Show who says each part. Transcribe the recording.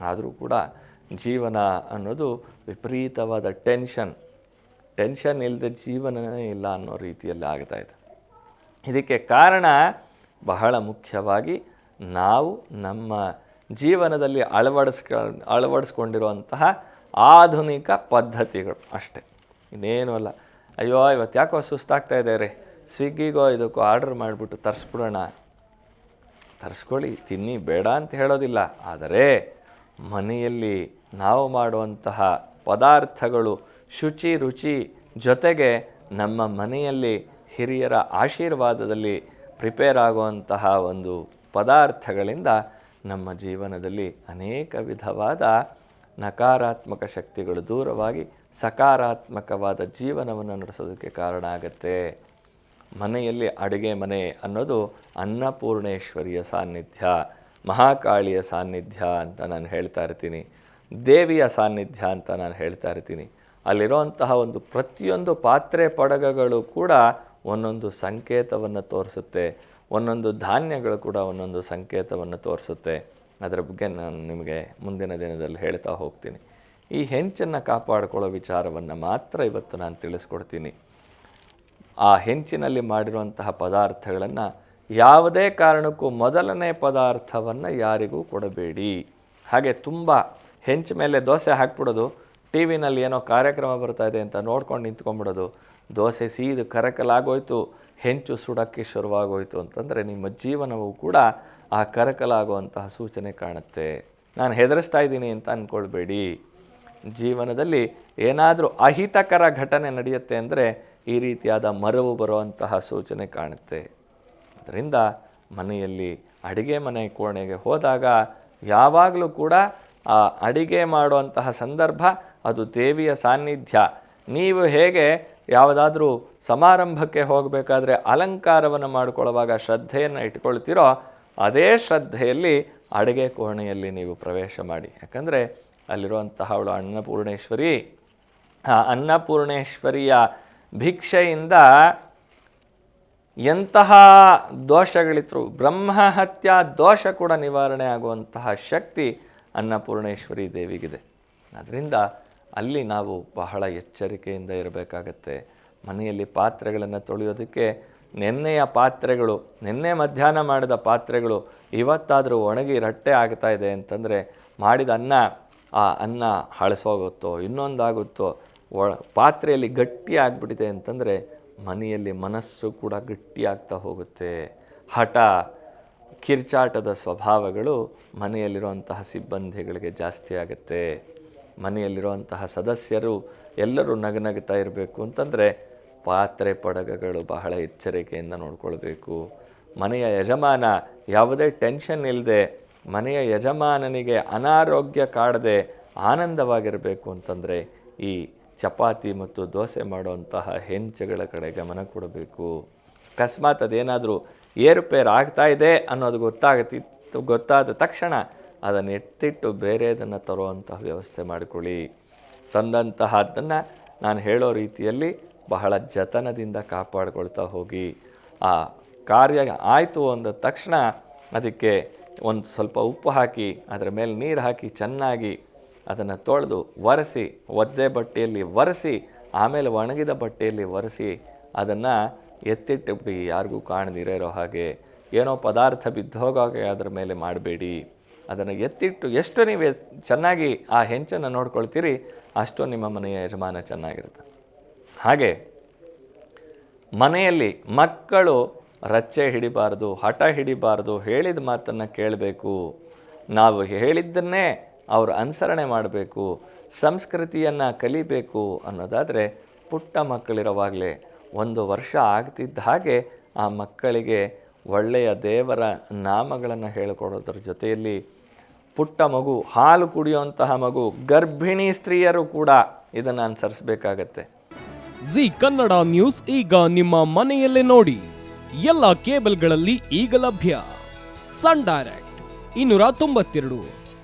Speaker 1: ಆದರೂ ಕೂಡ ಜೀವನ ಅನ್ನೋದು ವಿಪರೀತವಾದ ಟೆನ್ಷನ್. ಟೆನ್ಷನ್ ಇಲ್ಲದೆ ಜೀವನವೇ ಇಲ್ಲ ಅನ್ನೋ ರೀತಿಯಲ್ಲಿ ಆಗ್ತಾ ಇದೆ. ಇದಕ್ಕೆ ಕಾರಣ ಬಹಳ ಮುಖ್ಯವಾಗಿ ನಾವು ನಮ್ಮ ಜೀವನದಲ್ಲಿ ಅಳವಡಿಸ್ಕ, ಅಳವಡಿಸ್ಕೊಂಡಿರುವಂತಹ ಆಧುನಿಕ ಪದ್ಧತಿಗಳು ಅಷ್ಟೇ. ಇನ್ನೇನು ಅಲ್ಲ. ಅಯ್ಯೋ, ಇವತ್ತು ಯಾಕೋ ಸುಸ್ತಾಗ್ತಾ ಇದೆ ರೀ? ಸ್ವಿಗ್ಗಿಗೋ ಇದಕ್ಕೋ ಆರ್ಡರ್ ಮಾಡಿಬಿಟ್ಟು ತರಿಸ್ಬಿಡೋಣ. ತರಿಸ್ಕೊಳ್ಳಿ, ತಿನ್ನಿ, ಬೇಡ ಅಂತ ಹೇಳೋದಿಲ್ಲ. ಆದರೆ ಮನೆಯಲ್ಲಿ ನಾವು ಮಾಡುವಂತಹ ಪದಾರ್ಥಗಳು ಶುಚಿ ರುಚಿ ಜೊತೆಗೆ ನಮ್ಮ ಮನೆಯಲ್ಲಿ ಹಿರಿಯರ ಆಶೀರ್ವಾದದಲ್ಲಿ ಪ್ರಿಪೇರ್ ಆಗುವಂತಹ ಒಂದು ಪದಾರ್ಥಗಳಿಂದ ನಮ್ಮ ಜೀವನದಲ್ಲಿ ಅನೇಕ ವಿಧವಾದ ನಕಾರಾತ್ಮಕ ಶಕ್ತಿಗಳು ದೂರವಾಗಿ ಸಕಾರಾತ್ಮಕವಾದ ಜೀವನವನ್ನು ನಡೆಸೋದಕ್ಕೆ ಕಾರಣ ಆಗುತ್ತೆ. ಮನೆಯಲ್ಲಿ ಅಡುಗೆ ಮನೆ ಅನ್ನೋದು ಅನ್ನಪೂರ್ಣೇಶ್ವರಿಯ ಸಾನ್ನಿಧ್ಯ. ಮಹಾಕಾಳಿಯ ಸಾನ್ನಿಧ್ಯ ಅಂತ ನಾನು ಹೇಳ್ತಾ ಇರ್ತೀನಿ. ದೇವಿಯ ಸಾನ್ನಿಧ್ಯ ಅಂತ ನಾನು ಹೇಳ್ತಾ ಇರ್ತೀನಿ. ಅಲ್ಲಿರೋಂತಹ ಒಂದು ಪ್ರತಿಯೊಂದು ಪಾತ್ರೆ ಪಡಗಗಳು ಕೂಡ ಒಂದೊಂದು ಸಂಕೇತವನ್ನು ತೋರಿಸುತ್ತೆ. ಒಂದೊಂದು ಧಾನ್ಯಗಳು ಕೂಡ ಒಂದೊಂದು ಸಂಕೇತವನ್ನು ತೋರಿಸುತ್ತೆ. ಅದರ ಬಗ್ಗೆ ನಾನು ನಿಮಗೆ ಮುಂದಿನ ದಿನದಲ್ಲಿ ಹೇಳ್ತಾ ಹೋಗ್ತೀನಿ. ಈ ಹೆಂಚನ್ನು ಕಾಪಾಡಿಕೊಳ್ಳೋ ವಿಚಾರವನ್ನು ಮಾತ್ರ ಇವತ್ತು ನಾನು ತಿಳಿಸ್ಕೊಡ್ತೀನಿ. ಆ ಹೆಂಚಿನಲ್ಲಿ ಮಾಡಿರುವಂತಹ ಪದಾರ್ಥಗಳನ್ನು ಯಾವುದೇ ಕಾರಣಕ್ಕೂ ಮೊದಲನೇ ಪದಾರ್ಥವನ್ನು ಯಾರಿಗೂ ಕೊಡಬೇಡಿ. ಹಾಗೆ ತುಂಬ ಹೆಂಚು ಮೇಲೆ ದೋಸೆ ಹಾಕ್ಬಿಡೋದು, ಟಿ ವಿನಲ್ಲಿ ಏನೋ ಕಾರ್ಯಕ್ರಮ ಬರ್ತಾ ಇದೆ ಅಂತ ನೋಡ್ಕೊಂಡು ನಿಂತ್ಕೊಂಡ್ಬಿಡೋದು, ದೋಸೆ ಸೀದು ಕರಕಲಾಗೋಯ್ತು, ಹೆಂಚು ಸುಡೋಕ್ಕೆ ಶುರುವಾಗೋಯ್ತು ಅಂತಂದರೆ ನಿಮ್ಮ ಜೀವನವು ಕೂಡ ಆ ಕರಕಲಾಗುವಂತಹ ಸೂಚನೆ ಕಾಣುತ್ತೆ. ನಾನು ಹೆದರಿಸ್ತಾ ಇದ್ದೀನಿ ಅಂತ ಅಂದ್ಕೊಳ್ಬೇಡಿ ಜೀವನದಲ್ಲಿ ಏನಾದರೂ ಅಹಿತಕರ ಘಟನೆ ನಡೆಯುತ್ತೆ ಅಂದರೆ ಈ ರೀತಿಯಾದ ಮರವು ಬರುವಂತಹ ಸೂಚನೆ ಕಾಣುತ್ತೆ. ಅದರಿಂದ ಮನೆಯಲ್ಲಿ ಅಡುಗೆ ಮನೆ ಕೋಣೆಗೆ ಹೋದಾಗ ಯಾವಾಗಲೂ ಕೂಡ ಆ ಅಡಿಗೆ ಮಾಡುವಂತಹ ಸಂದರ್ಭ, ಅದು ದೇವಿಯ ಸಾನ್ನಿಧ್ಯ. ನೀವು ಹೇಗೆ ಯಾವುದಾದ್ರೂ ಸಮಾರಂಭಕ್ಕೆ ಹೋಗಬೇಕಾದ್ರೆ ಅಲಂಕಾರವನ್ನು ಮಾಡಿಕೊಳ್ಳುವಾಗ ಶ್ರದ್ಧೆಯನ್ನು ಇಟ್ಕೊಳ್ತೀರೋ ಅದೇ ಶ್ರದ್ಧೆಯಲ್ಲಿ ಅಡುಗೆ ಕೋಣೆಯಲ್ಲಿ ನೀವು ಪ್ರವೇಶ ಮಾಡಿ. ಯಾಕಂದರೆ ಅಲ್ಲಿರುವಂತಹ ಅವಳು ಅನ್ನಪೂರ್ಣೇಶ್ವರಿ. ಆ ಅನ್ನಪೂರ್ಣೇಶ್ವರಿಯ ಭಿಕ್ಷೆಯಿಂದ ಎಂತಹ ದೋಷಗಳಿದ್ರು ಬ್ರಹ್ಮಹತ್ಯ ದೋಷ ಕೂಡ ನಿವಾರಣೆ ಆಗುವಂತಹ ಶಕ್ತಿ ಅನ್ನಪೂರ್ಣೇಶ್ವರಿ ದೇವಿಗಿದೆ. ಅದರಿಂದ ಅಲ್ಲಿ ನಾವು ಬಹಳ ಎಚ್ಚರಿಕೆಯಿಂದ ಇರಬೇಕಾಗತ್ತೆ. ಮನೆಯಲ್ಲಿ ಪಾತ್ರೆಗಳನ್ನು ತೊಳೆಯೋದಕ್ಕೆ ನೆನ್ನೆಯ ಪಾತ್ರೆಗಳು, ನಿನ್ನೆ ಮಧ್ಯಾಹ್ನ ಮಾಡಿದ ಪಾತ್ರೆಗಳು ಇವತ್ತಾದರೂ ಒಣಗಿ ರಟ್ಟೆ ಆಗ್ತಾ ಇದೆ ಅಂತಂದರೆ ಮಾಡಿದ ಅನ್ನ, ಆ ಅನ್ನ ಹಳಸೋಗುತ್ತೋ, ಇನ್ನೊಂದಾಗುತ್ತೋ, ಒ ಪಾತ್ರೆಯಲ್ಲಿ ಗಟ್ಟಿ ಆಗಿಬಿಟ್ಟಿದೆ ಅಂತಂದರೆ ಮನೆಯಲ್ಲಿ ಮನಸ್ಸು ಕೂಡ ಗಟ್ಟಿಯಾಗ್ತಾ ಹೋಗುತ್ತೆ. ಹಠ, ಕಿರ್ಚಾಟದ ಸ್ವಭಾವಗಳು ಮನೆಯಲ್ಲಿರುವಂತಹ ಸಿಬ್ಬಂದಿಗಳಿಗೆ ಜಾಸ್ತಿ ಆಗುತ್ತೆ. ಮನೆಯಲ್ಲಿರುವಂತಹ ಸದಸ್ಯರು ಎಲ್ಲರೂ ನಗನಗ್ತಾ ಇರಬೇಕು ಅಂತಂದರೆ ಪಾತ್ರೆ ಪಡಗಗಳು ಬಹಳ ಎಚ್ಚರಿಕೆಯಿಂದ ನೋಡ್ಕೊಳ್ಬೇಕು. ಮನೆಯ ಯಜಮಾನ ಯಾವುದೇ ಟೆನ್ಷನ್ ಇಲ್ಲದೆ ಮನೆಯ ಯಜಮಾನನಿಗೆ ಅನಾರೋಗ್ಯ ಕಾಡದೆ ಆನಂದವಾಗಿರಬೇಕು ಅಂತಂದರೆ ಈ ಚಪಾತಿ ಮತ್ತು ದೋಸೆ ಮಾಡುವಂತಹ ಹೆಂಚುಗಳ ಕಡೆ ಗಮನ ಕೊಡಬೇಕು. ಅಕಸ್ಮಾತ್ ಅದೇನಾದರೂ ಏರುಪೇರು ಆಗ್ತಾ ಇದೆ ಅನ್ನೋದು ಗೊತ್ತಾಗತ್ತಿತ್ತು ಗೊತ್ತಾದ ತಕ್ಷಣ ಅದನ್ನು ಎತ್ತಿಟ್ಟು ಬೇರೆದನ್ನು ತರುವಂತಹ ವ್ಯವಸ್ಥೆ ಮಾಡಿಕೊಳ್ಳಿ. ತಂದಂತಹದ್ದನ್ನು ನಾನು ಹೇಳೋ ರೀತಿಯಲ್ಲಿ ಬಹಳ ಜತನದಿಂದ ಕಾಪಾಡ್ಕೊಳ್ತಾ ಹೋಗಿ. ಆ ಕಾರ್ಯ ಆಯಿತು ಅಂದ ತಕ್ಷಣ ಅದಕ್ಕೆ ಒಂದು ಸ್ವಲ್ಪ ಉಪ್ಪು ಹಾಕಿ, ಅದರ ಮೇಲೆ ನೀರು ಹಾಕಿ ಚೆನ್ನಾಗಿ ಅದನ್ನು ತೊಳೆದು ಒರೆಸಿ, ಒದ್ದೆ ಬಟ್ಟೆಯಲ್ಲಿ ಒರೆಸಿ, ಆಮೇಲೆ ಒಣಗಿದ ಬಟ್ಟೆಯಲ್ಲಿ ಒರೆಸಿ ಅದನ್ನು ಎತ್ತಿಟ್ಟುಬಿಡಿ, ಯಾರಿಗೂ ಕಾಣದಿರೋ ಇರೋ ಹಾಗೆ. ಏನೋ ಪದಾರ್ಥ ಬಿದ್ದೋಗಾಗೆ ಅದರ ಮೇಲೆ ಮಾಡಬೇಡಿ. ಅದನ್ನು ಎತ್ತಿಟ್ಟು ಎಷ್ಟು ನೀವು ಚೆನ್ನಾಗಿ ಆ ಹೆಂಚನ್ನು ನೋಡ್ಕೊಳ್ತೀರಿ, ಅಷ್ಟು ನಿಮ್ಮ ಮನೆಯ ಯಜಮಾನ ಚೆನ್ನಾಗಿರುತ್ತೆ. ಹಾಗೆ, ಮನೆಯಲ್ಲಿ ಮಕ್ಕಳು ರಚ್ಚೆ ಹಿಡಿಬಾರ್ದು, ಹಠ ಹಿಡಿಬಾರ್ದು, ಹೇಳಿದ ಮಾತನ್ನು ಕೇಳಬೇಕು. ನಾವು ಹೇಳಿದ್ದನ್ನೇ ಅವರು ಅನುಸರಣೆ ಮಾಡಬೇಕು, ಸಂಸ್ಕೃತಿಯನ್ನು ಕಲಿಬೇಕು ಅನ್ನೋದಾದರೆ ಪುಟ್ಟ ಮಕ್ಕಳಿರುವಾಗಲೇ ಒಂದು ವರ್ಷ ಆಗ್ತಿದ್ದ ಹಾಗೆ ಆ ಮಕ್ಕಳಿಗೆ ಒಳ್ಳೆಯ ದೇವರ ನಾಮಗಳನ್ನು ಹೇಳಿಕೊಡೋದ್ರ ಜೊತೆಯಲ್ಲಿ ಪುಟ್ಟ ಮಗು, ಹಾಲು ಕುಡಿಯುವಂತಹ ಮಗು, ಗರ್ಭಿಣಿ ಸ್ತ್ರೀಯರು ಕೂಡ ಇದನ್ನು ಅನುಸರಿಸಬೇಕಾಗತ್ತೆ.
Speaker 2: ಜಿ ಕನ್ನಡ ನ್ಯೂಸ್ ಈಗ ನಿಮ್ಮ ಮನೆಯಲ್ಲೇ ನೋಡಿ. ಎಲ್ಲ ಕೇಬಲ್ಗಳಲ್ಲಿ ಈಗ ಲಭ್ಯ. ಸನ್ ಡೈರೆಕ್ಟ್, ಇನ್ನೂರ ತೊಂಬತ್ತೆರಡು.